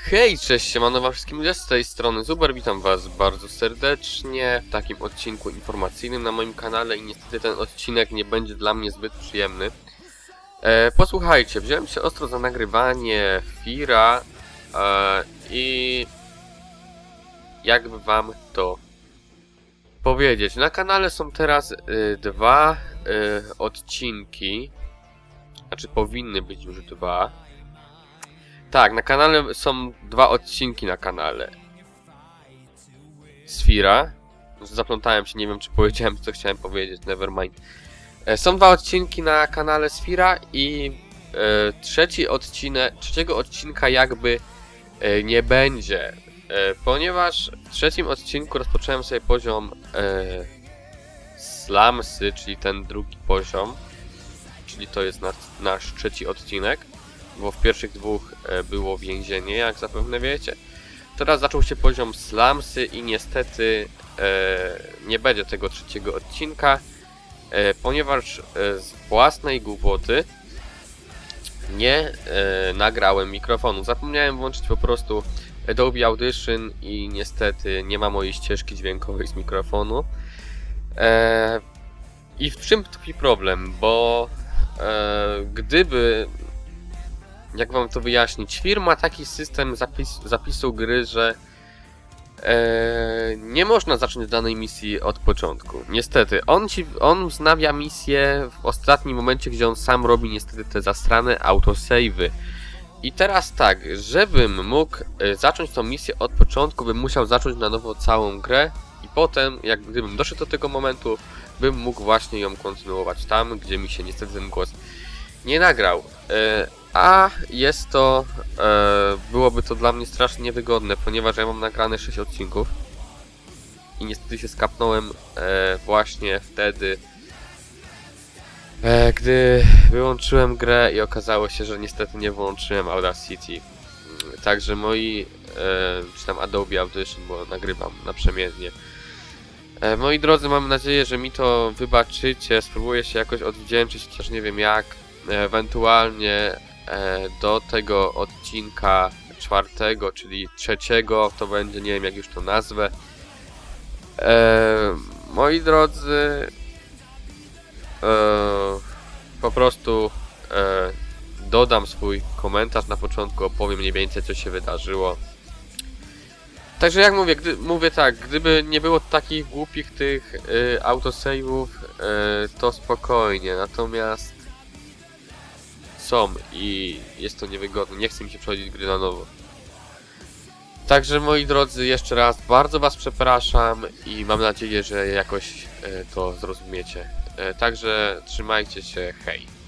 Hej, cześć, siemano wszystkim ludzie z tej strony Zuber, witam was bardzo serdecznie w takim odcinku informacyjnym na moim kanale i niestety ten odcinek nie będzie dla mnie zbyt przyjemny. E, posłuchajcie, wziąłem się ostro za nagrywanie Fira e, i jakby wam to powiedzieć. Na kanale są teraz y, dwa y, odcinki, znaczy powinny być już dwa. Tak, na kanale są dwa odcinki na kanale. Sfira. Zaplątałem się, nie wiem czy powiedziałem co chciałem powiedzieć, nevermind. E, Są dwa odcinki na kanale Sfira i e, trzeci odcinek, trzeciego odcinka jakby e, nie będzie. E, ponieważ w trzecim odcinku rozpocząłem sobie poziom e, Slamsy, czyli ten drugi poziom. Czyli to jest nasz, nasz trzeci odcinek bo w pierwszych dwóch e, było więzienie, jak zapewne wiecie. Teraz zaczął się poziom slamsy i niestety e, nie będzie tego trzeciego odcinka, e, ponieważ z własnej głupoty nie nagrałem mikrofonu. Zapomniałem włączyć po prostu Adobe Audition i niestety nie ma mojej ścieżki dźwiękowej z mikrofonu. I w czym tkwi problem? Bo gdyby jak wam to wyjaśnić? Firma ma taki system zapis, zapisu gry, że e, nie można zacząć danej misji od początku. Niestety, on ci, on wznawia misję w ostatnim momencie, gdzie on sam robi niestety te zastrane autosave'y. I teraz tak, żebym mógł e, zacząć tą misję od początku, bym musiał zacząć na nowo całą grę i potem, jak gdybym doszedł do tego momentu, bym mógł właśnie ją kontynuować tam, gdzie mi się niestety ten głos nie nagrał. E, a jest to, e, byłoby to dla mnie strasznie niewygodne, ponieważ ja mam nagrane 6 odcinków i niestety się skapnąłem e, właśnie wtedy, gdy wyłączyłem grę i okazało się, że niestety nie wyłączyłem Audacity. Mm, Także moi, czy tam Adobe Audition, bo nagrywam naprzemiennie. Moi drodzy, mam nadzieję, że mi to wybaczycie, spróbuję się jakoś odwdzięczyć, chociaż nie wiem jak. Ewentualnie e, do tego odcinka czwartego, czyli trzeciego, to będzie, nie wiem jak już to nazwę. E, moi drodzy, e, po prostu dodam swój komentarz na początku, opowiem mniej więcej co się wydarzyło. Także jak mówię, gdy, mówię tak, gdyby nie było takich głupich tych y, autosave'ów, y, to spokojnie, natomiast są i jest to niewygodne. Nie chce mi się przechodzić gry na nowo. Także moi drodzy, jeszcze raz bardzo Was przepraszam i mam nadzieję, że jakoś e, to zrozumiecie. E, Także trzymajcie się, hej.